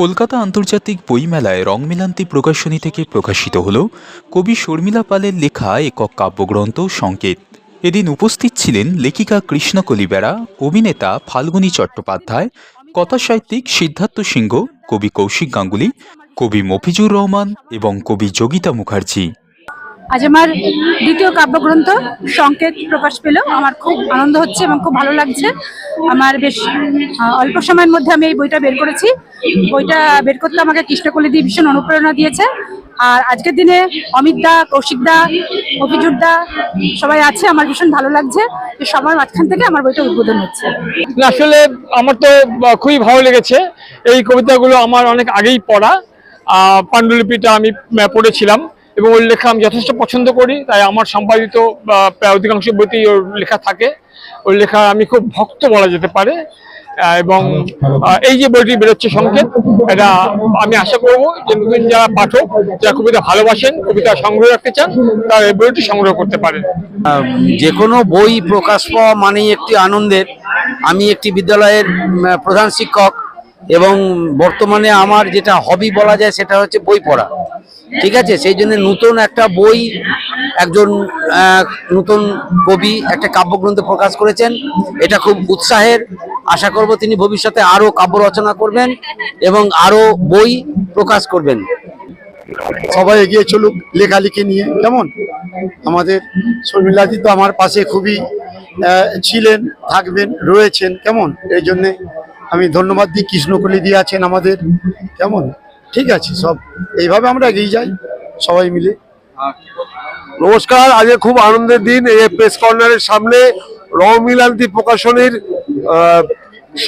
কলকাতা আন্তর্জাতিক বইমেলায় রংমিলান্তি প্রকাশনী থেকে প্রকাশিত হল কবি শর্মিলা পালের লেখা একক কাব্যগ্রন্থ সংকেত। এদিন উপস্থিত ছিলেন লেখিকা কৃষ্ণকলি বেড়া, অভিনেতা ফাল্গুনী চট্টোপাধ্যায়, কথাসাহিত্যিক সিদ্ধার্থ সিংহ, কবি কৌশিক গাঙ্গুলি, কবি মফিজুর রহমান এবং কবি যোগিতা মুখার্জি। আজ আমার দ্বিতীয় কাব্যগ্রন্থ, সংকেত প্রকাশ পেল। আমার খুব আনন্দ হচ্ছে এবং খুব ভালো লাগছে। আমার বেশ অল্প সময়ের মধ্যে আমি এই বইটা বের করেছি। বইটা বের করতে আমাকে কৃষ্ণকলি দিয়ে ভীষণ অনুপ্রেরণা দিয়েছে। আর আজকের দিনে অমিত দা, কৌশিক দা অভিজুর দা সবাই আছে, আমার ভীষণ ভালো লাগছে। সবার মাঝখান থেকে আমার বইটা উদ্বোধন হচ্ছে। আসলে আমার তো খুবই ভালো লেগেছে। এই কবিতাগুলো আমার অনেক আগেই পড়া। পাণ্ডুলিপিটা আমি পড়েছিলাম। এবং ওর লেখা আমি যথেষ্ট পছন্দ করি, তাই আমার সম্পাদিত অধিকাংশ বইতেই ওর লেখা থাকে। ওর লেখা আমি খুব ভক্ত বলা যেতে পারে এবং এই যে বইটি বেরোচ্ছে সংকেত, এটা আমি আশা করব যে নতুন যারা পাঠক, যারা কবিতা ভালোবাসেন, কবিতা সংগ্রহ রাখতে চান, তারা এই বইটি সংগ্রহ করতে পারেন। যে কোনো বই প্রকাশ পাওয়া মানেই একটি আনন্দের। আমি একটি বিদ্যালয়ের প্রধান শিক্ষক এবং বর্তমানে আমার যেটা হবি বলা যায় সেটা হচ্ছে বই পড়া। ঠিক আছে? সেই জন্য নতুন একটা বই একজন নতুন কবি একটা কাব্যগ্রন্থ প্রকাশ করেছেন। এটা খুব উৎসাহের। আশা করব তিনি ভবিষ্যতে আরও কাব্য রচনা করবেন এবং আরও বই প্রকাশ করবেন। সবাই এগিয়ে চলুক লেখালেখি নিয়ে, কেমন? আমাদের শর্মিলাদি তো আমার পাশে খুবই ছিলেন, থাকবেন, রয়েছেন, কেমন? এই জন্যে আমি ধন্যবাদ দিই, কৃষ্ণকলি দিয়ে আছেন আমাদের। কেমন? ঠিক আছে, সব এইভাবে আমরা এগিয়ে যাই, সবাই মিলে। নমস্কার, আজকে খুব আনন্দের দিন। এই প্রেস কর্নারের সামনে রমিলান্তি প্রকাশনীর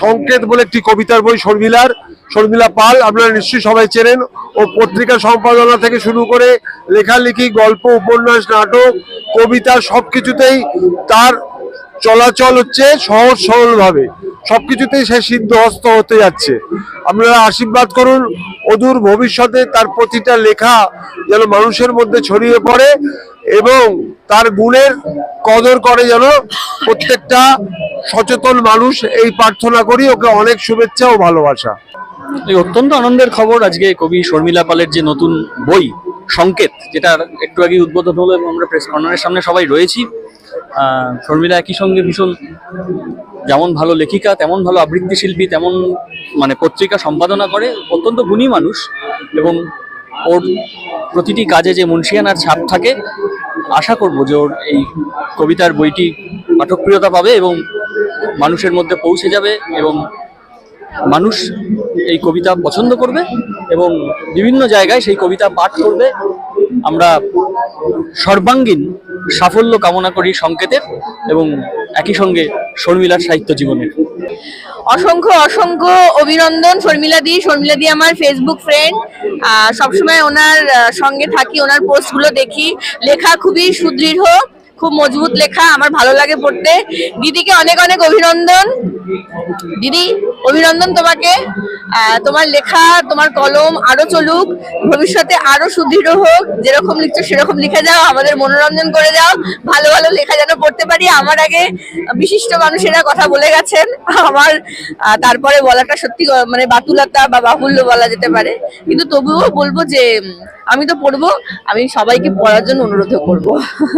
সংকেত বলে একটি কবিতার বই শর্মিলার, শর্মিলা পাল, আপনারা নিশ্চয়ই সবাই চেনেন। ও পত্রিকা সম্পাদনা থেকে শুরু করে লেখালেখি, গল্প, উপন্যাস, নাটক, কবিতা সবকিছুতেই তার চলাচল হচ্ছে সহজ সরলভাবে। সবকিছুতেই সে সিদ্ধহস্ত হতে যাচ্ছে। আপনারা আশীর্বাদ করুন, অদূর ভবিষ্যতে তার প্রতিটা লেখা যেন মানুষের মধ্যে ছড়িয়ে পড়ে এবং তার গুণের কদর করে যেন প্রত্যেকটা সচেতন মানুষ এই প্রার্থনা করি, ওকে অনেক শুভেচ্ছা ও ভালোবাসা। এই অত্যন্ত আনন্দের খবর আজকে কবি শর্মিলা পালের যে নতুন বই, সংকেত, যেটা একটু আগে উদ্বোধন হলো এবং আমরা প্রেস কর্নারের সামনে সবাই রয়েছি। শর্মিলা একই সঙ্গে ভীষণ যেমন ভালো লেখিকা, তেমন ভালো আবৃত্তি শিল্পী তেমন মানে পত্রিকা সম্পাদনা করে, অত্যন্ত গুণী মানুষ এবং ওর প্রতিটি কাজে যে মুন্সিয়ানার ছাপ থাকে, আশা করব যে ওর এই কবিতার বইটি পাঠকপ্রিয়তা পাবে এবং মানুষের মধ্যে পৌঁছে যাবে এবং মানুষ এই কবিতা পছন্দ করবে এবং বিভিন্ন জায়গায় সেই কবিতা পাঠ করবে। আমরা সর্বাঙ্গীন সাফল্য কামনা করি সংকেতের এবং একই সঙ্গে শর্মিলার সাহিত্য জীবনের। অসংখ্য অসংখ্য অভিনন্দন শর্মিলা দি। শর্মিলা দি আমার ফেসবুক ফ্রেন্ড সবসময় ওনার সঙ্গে থাকি, ওনার পোস্টগুলো দেখি। লেখা খুবই সুদৃঢ়। খুব মজবুত লেখা, আমার ভালো লাগে পড়তে। দিদিকে অনেক অনেক অভিনন্দন। দিদি, অভিনন্দন তোমাকে। তোমার লেখা, তোমার কলম আরও চলুক, ভবিষ্যতে আরও সুদৃঢ় হোক। যেরকম লিখছো, সেরকম লিখে যাও, আমাদের মনোরঞ্জন করে যাও। ভালো ভালো লেখা যেন পড়তে পারি। আমার আগে বিশিষ্ট মানুষেরা কথা বলে গেছেন। আমার তারপরে বলাটা সত্যি মানে বাতুলতা বা বাহুল্য বলা যেতে পারে। কিন্তু তবুও বলব যে আমি তো পড়ব। আমি সবাইকে পড়ার জন্য অনুরোধ করব।